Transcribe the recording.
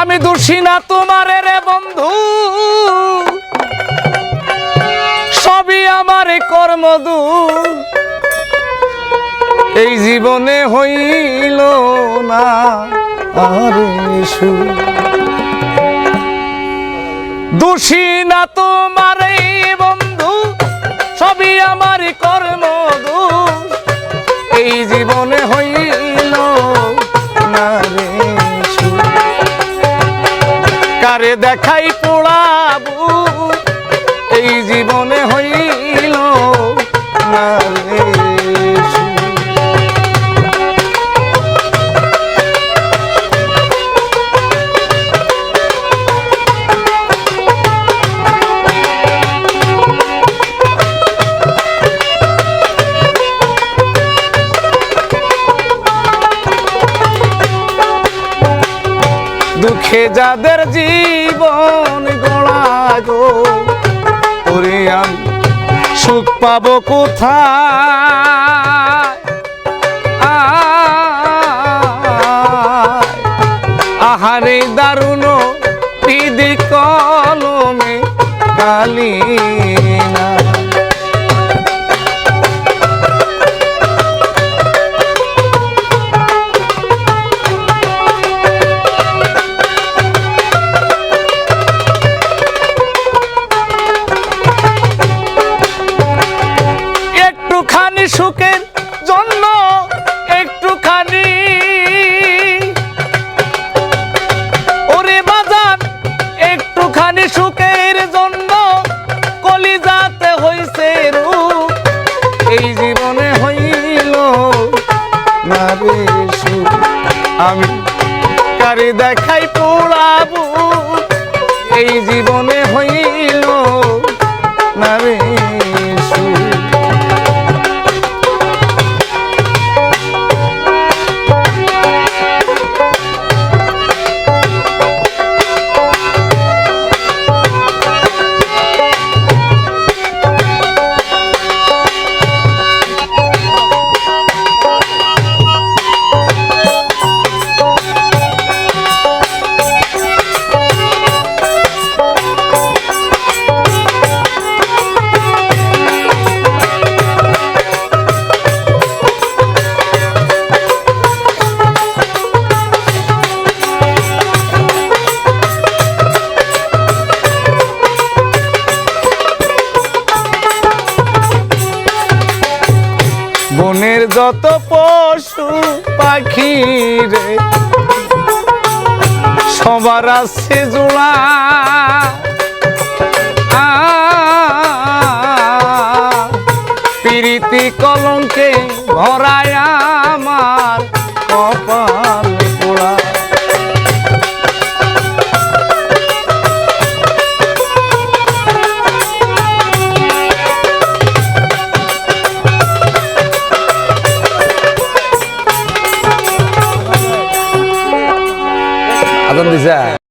আমি দোষী না তোমার রে বন্ধু। সবই আমার কর্মদু। এই জীবনে হইল না আর দোষী না তোমার বন্ধু, সবই আমার কর্ম এই জীবনে হইল কারে দেখাই পোড়াবু। এই জীবনে হইল না দুঃখে যাদের জীবন গড়া গো ওরে সুখ পাবো কোথায়? আহারে দারুণ দিদি কলমে কালি সুখের জন্য একটুখানি। ওরে বাজার একটুখানি সুখের জন্য কলিজাতে হইছে এই জীবনে হইল আমি দেখাই পোড়াবো এই জীবনে হইল না রে যত পশু পাখি রে সবার আছে জোড়া। প্রীতি কলঙ্কে ভরায় আমার কপাল। আদম দিছা।